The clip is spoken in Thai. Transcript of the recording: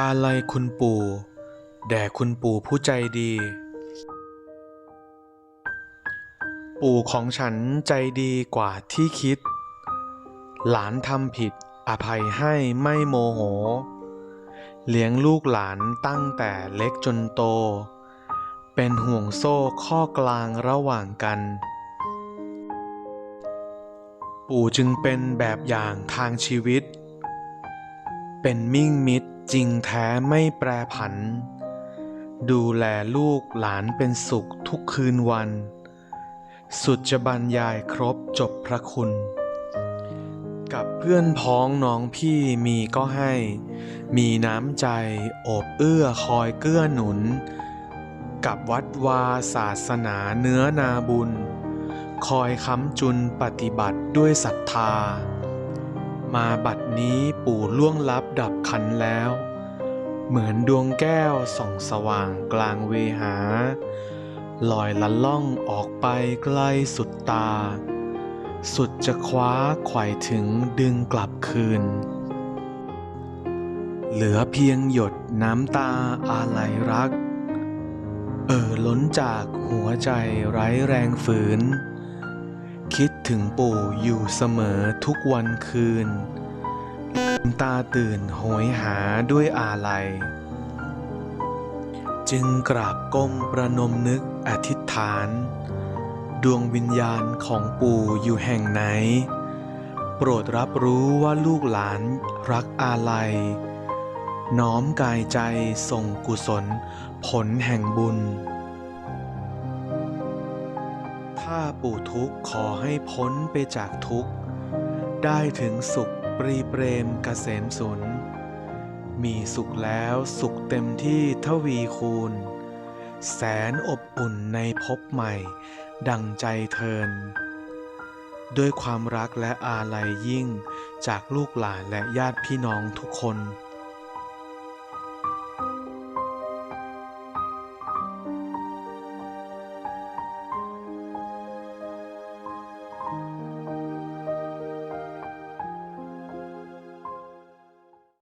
อาลัยคุณปู่ แด่คุณปู่ผู้ใจดี ปู่ของฉันใจดีกว่าที่คิด หลานทำผิดอภัยให้ไม่โมโห เลี้ยงลูกหลานตั้งแต่เล็กจนโต เป็นห่วงโซ่ข้อกลางระหว่างกัน ปู่จึงเป็นแบบอย่างทางชีวิต เป็นมิ่งมิตร จริงแท้ไม่แปรผัน ดูแลลูกหลานเป็นสุขทุกคืนวัน สุดจะบรรยายครบจบพระคุณ กับเพื่อนพ้องน้องพี่มีก็ให้ มีน้ำใจโอบเอื้อคอยเกื้อหนุน กับวัดวาศาสนาเนื้อนาบุญ คอยค้ำจุนปฏิบัติด้วยศรัทธา มาบัดนี้ปู่ล่วงลับดับขันแล้ว เหมือนดวงแก้วส่องสว่างกลางเวหา ลอยละล่องออกไปไกลสุดตา สุดจะคว้าไขว่ถึงดึงกลับคืน เหลือเพียงหยดน้ำตาอาลัยรัก เอ่อล้นจากหัวใจไร้แรงฝืน คิดถึงปู่อยู่เสมอทุกวันคืน ตาตื่นโหยหาด้วยอาลัย จึงกราบก้มประนมนึกอธิษฐาน ดวงวิญญาณของปู่อยู่แห่งไหน โปรดรับรู้ว่าลูกหลานรักอาลัย น้อมกายใจส่งกุศลผลแห่งบุญ ถ้าปู่ทุกข์ขอให้พ้นไปจากทุกข์ ได้ถึงสุขปรีเปรมเกษมสุน มีสุขแล้วสุขเต็มที่ทวีคูณ แสนอบอุ่นในภพใหม่ ดังใจเทิน ด้วยความรักและอาลัยยิ่งจากลูกหลานและญาติพี่น้องทุกคน